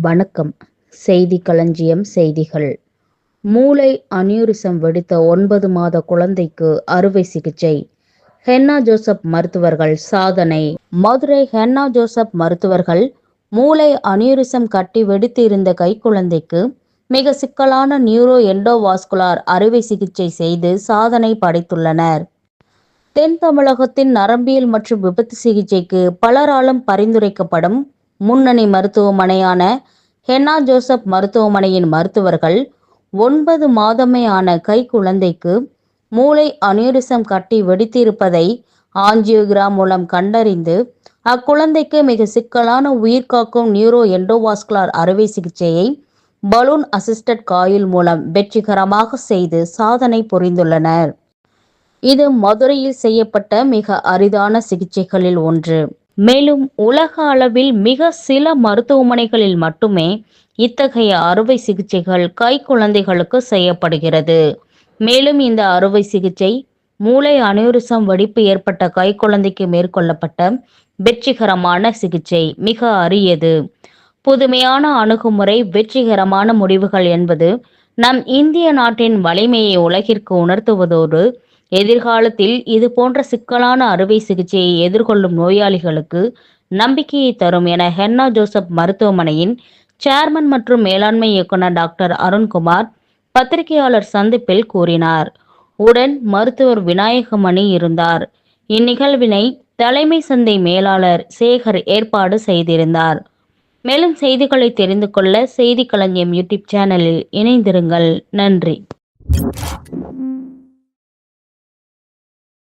வணக்கம். செய்தி களஞ்சியம் செய்திகள். மூளை அனியூரிசம் வெடித்த ஒன்பது மாத குழந்தைக்கு அறுவை சிகிச்சை. ஹென்னா ஜோசப் மருத்துவர்கள் சாதனை. மதுரை ஹென்னா ஜோசப் மருத்துவர்கள் மூளை அனியூரிசம் கட்டி வெடித்து இருந்த கைக்குழந்தைக்கு மிக சிக்கலான நியூரோ எண்டோவாஸ்குலார் அறுவை சிகிச்சை செய்து சாதனை படைத்துள்ளனர். தென் தமிழகத்தின் நரம்பியல் மற்றும் விபத்து சிகிச்சைக்கு பலராலும் பரிந்துரைக்கப்படும் முன்னணி மருத்துவமனையான ஹென்னா ஜோசப் மருத்துவமனையின் மருத்துவர்கள் ஒன்பது மாதமே ஆன கை குழந்தைக்கு மூளை அனியூரிசம் கட்டி வெடித்திருப்பதை ஆஞ்சியோகிராம் மூலம் கண்டறிந்து அக்குழந்தைக்கு மிக சிக்கலான உயிர்காக்கும் நியூரோ எண்டோவாஸ்குலார் அறுவை சிகிச்சையை பலூன் அசிஸ்டட் காயில் மூலம் வெற்றிகரமாக செய்து சாதனை புரிந்துள்ளனர். இது மதுரையில் செய்யப்பட்ட மிக அரிதான சிகிச்சைகளில் ஒன்று. மேலும் உலக அளவில் மிக சில மருத்துவமனைகளில் மட்டுமே இத்தகைய அறுவை சிகிச்சைகள் கை குழந்தைகளுக்கு செய்யப்படுகிறது. மேலும் இந்த அறுவை சிகிச்சை மூளை அனியூரிசம் வெடிப்பு ஏற்பட்ட கை குழந்தைக்கு மேற்கொள்ளப்பட்ட வெற்றிகரமான சிகிச்சை மிக அரியது. புதுமையான அணுகுமுறை வெற்றிகரமான முடிவுகள் என்பது நம் இந்திய நாட்டின் வலிமையை உலகிற்கு உணர்த்துவதோடு எதிர்காலத்தில் இது போன்ற சிக்கலான அறுவை சிகிச்சையை எதிர்கொள்ளும் நோயாளிகளுக்கு நம்பிக்கையை தரும் என ஹென்னா ஜோசப் மருத்துவமனையின் சேர்மன் மற்றும் மேலாண்மை இயக்குனர் டாக்டர் அருண்குமார் பத்திரிகையாளர் சந்திப்பில் கூறினார். உடன் மருத்துவர் விநாயகமணி இருந்தார். இந்நிகழ்வினை தலைமை சந்தை மேலாளர் சேகர் ஏற்பாடு செய்திருந்தார். மேலும் செய்திகளை தெரிந்து கொள்ள செய்தி களஞ்சியம் யூடியூப் சேனலில் இணைந்திருங்கள். நன்றி.